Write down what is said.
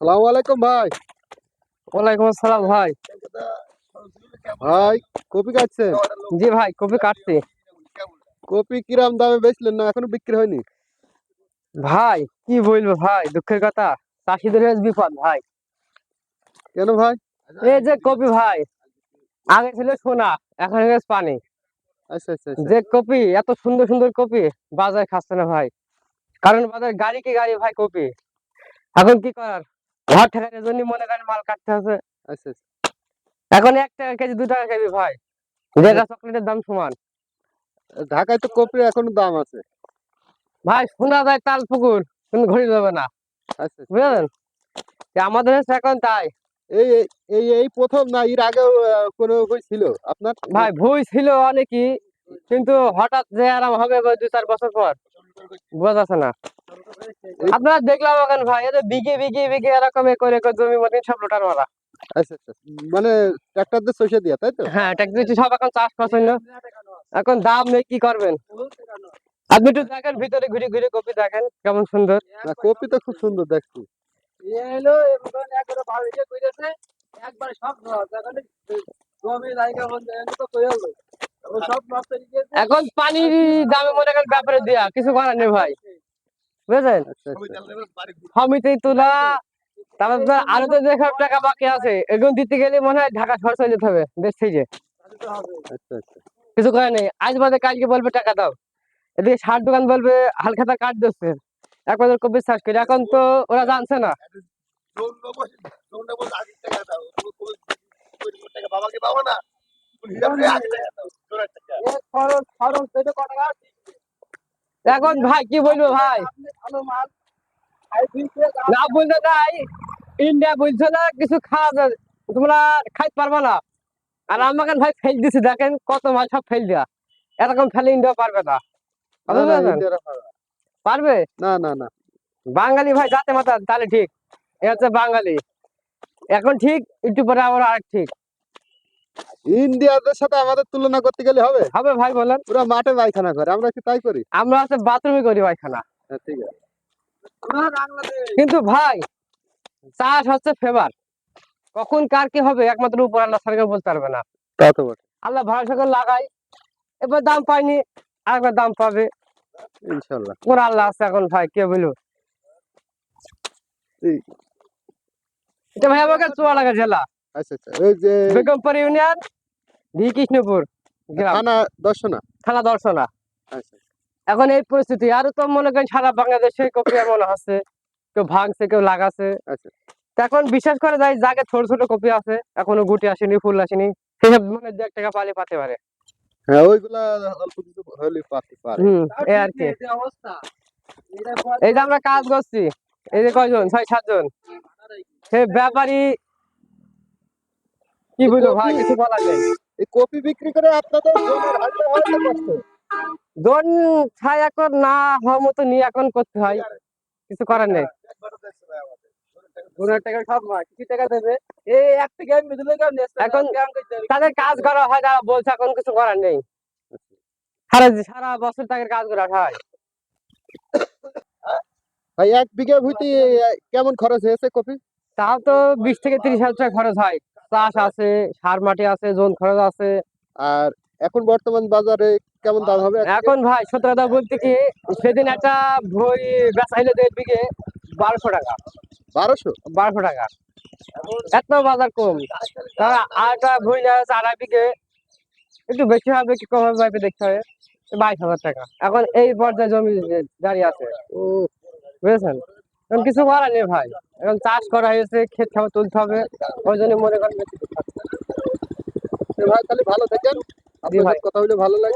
সালাম আলাইকুম ভাই। ওয়ালাইকুম আসসালাম ভাই। ভাই কপি কাটছেন? জি ভাই কপি কাটছি। কপি কিরাম দামে বেচলেন না এখনও বিক্রি হয়নি? ভাই কি বলব ভাই দুঃখের কথা চাষিদের বিপদ ভাই। কেন ভাই? এই যে কপি ভাই আগে ছিল সোনা এখন হয়ে গেছে পানি। আচ্ছা আচ্ছা আচ্ছা। যে কপি এত সুন্দর সুন্দর কপি বাজারে খাচ্ছে না ভাই। কারণ বাজার গাড়ি কি গাড়ি ভাই কপি? এখন কি করার? ঘর ঠেকানোর জন্য মনে করেন মাল কাটতে হবে আচ্ছা আচ্ছা। এখন এক টাকা কেজি দু টাকা কেজি ভাই যেটা চকলেটের দাম সমান। ঢাকায় তো কপির এখনও দাম আছে। ভাই শোনা যায় তাল পুকুর কিন্তু ঘড়ি যাবে না। আচ্ছা আচ্ছা। বুঝলেন? আমাদের হচ্ছে এখন তাই। এই এই- এই প্রথম না এর আহ, কোনো বই ছিল আপনার? ভাই ভুই ছিল অনেকই। কিন্তু হঠাৎ যে আরাম হবে দু চার বছর পর বোঝা যাচ্ছে না। আপনারা দেখলাম এখন ভাই এদের বিঘে বিঘে বিঘে এরকম করে করে জমি মতো সব লোটার মারা আচ্ছা আচ্ছা। মানে ট্রাক্টর দিয়ে সইষে দিয়া তাই তো? হ্যাঁ ট্যাক্সি সব এখন চাষ করছেন না। এখন দাম নেই কি করবেন? আপনি একটু দেখেন ভিতরে ঘুরে ঘুরে কপি দেখেন কেমন সুন্দর। না, কপি তো খুব সুন্দর দেখছি। এখন পানির দামে মনে করেন ব্যাপারে দেয়া কিছু করার নেই ভাই। বুঝলেন আচ্ছা আচ্ছা সমিতি তোলা তারপর আরও তো যে সব টাকা বাকি আছে এগুলো দিতে গেলে মনে হয় ঢাকা শহর চলে যেতে হবে দেশ থেকে আচ্ছা আচ্ছা। কিছু করে নেই আজ বাদে কালকে বলবে টাকা দাও এদিকে সার দোকান বলবে হালখাতা কাট দিচ্ছে এক বাজার কপি চাষ করে এখন তো ওরা জানছে না। এখন ভাই কি বলব ভাই? না বলতে তাই ইন্ডিয়া বলছে না কিছু খাওয়া তোমরা খাইতে পারবে না। আর আমাকে ভাই ফেল দিছে দেখেন কত মাছ সব ফেল দেওয়া এরকম ফেলে ইন্ডিয়া পারবে না। পারবে না। না না বাঙালি ভাই যাতে মাথা তাহলে ঠিক। এ হচ্ছে বাঙালি। এখন ঠিক একটু পরে আবার আরেক ঠিক। ইন্ডিয়াদের সাথে আমাদের তুলনা করতে গেলে হবে? হবে ভাই বলেন। পুরো মাঠে পায়খানা করে আমরা কি তাই করি? আমরা হচ্ছে বাথরুমে করি পায়খানা। হ্যাঁ ঠিক আছে। কিন্তু ভাই চাষ হচ্ছে ফেভার। কখন কার কি হবে একমাত্র উপর আল্লাহ সরকার বলতে পারবে না। তা তো বটে। আল্লাহ ভরসা করে লাগাই। এবার দাম পাইনি আরেকবার দাম পাবে। ইনশাল্লাহ। ওর আল্লাহ আছে এখন ভাই কে বলু ঠিক। এটা ভাই আমাকে চুয়াডাঙ্গা জেলা। আচ্ছা আচ্ছা। ওই যে বেগমপুর ইউনিয়ন। ভি কৃষ্ণপুর থানা দর্শনা? থানা দর্শনা। আচ্ছা। এখন এই পরিস্থিতি আরও তো মনে করেন সারা বাংলাদেশে কপি এমন আছে কেউ ভাঙছে কেউ লাগাছে আচ্ছা। এখন বিশ্বাস করে যায় যাকে ছোট ছোট কপি আছে এখনও গুটি আসেনি ফুল আসেনি সেসব মানে দু এক টাকা পালে পাতে পারে। হ্যাঁ ওইগুলা অল্প কিছু হলে পাতে পারে। এই আর কি। এই যে আমরা কাজ করছি এই যে কয়জন? ছয় সাতজন। সে ব্যাপারী কি বলব ভাই কিছু বলার নেই। এই কপি বিক্রি করে আপনাদের হয় কষ্ট ছাই এখন না হওয়ার মতো নিয়ে এখন করতে হয়। কিছু করার নেই। পনেরো টাকা সব নয় কিছু টাকা দেবে। এই এক থেকে এখন তাদের কাজ করা হয় তারা বলছে এখন কিছু করার নেই। সারা সারা বছর তাদের কাজ করা হয়। এক বিঘা কেমন খরচ হয়েছে কপি? তাও তো বিশ থেকে তিরিশ হাজার টাকা খরচ হয়। চাষ আছে সার মাটি আছে জোন খরচ আছে। আর এখন বর্তমান বাজারে কেমন দাম হবে? এখন ভাই সতেরো কথা বলতে কি সেদিন একটা বই বেচাইলে দেড় বিঘে বারোশো টাকা। বারোশো? বারোশো টাকা। এত বাজার কম। তারা আর একটা বই নেওয়া হচ্ছে আড়াই বিঘে। একটু বেশি হবে কি কম হবে দেখতে হবে। বাইশ হাজার টাকা। এখন এই পর্যায়ে জমি দাঁড়িয়ে আছে। ও। বুঝেছেন? এখন কিছু করার নেই ভাই। এখন চাষ করা হয়েছে ক্ষেত খাওয়া তুলতে হবে ওই জন্য মনে করেন ভাই তাহলে ভালো থাকেন। আপনার। কথা বলে ভালো লাগে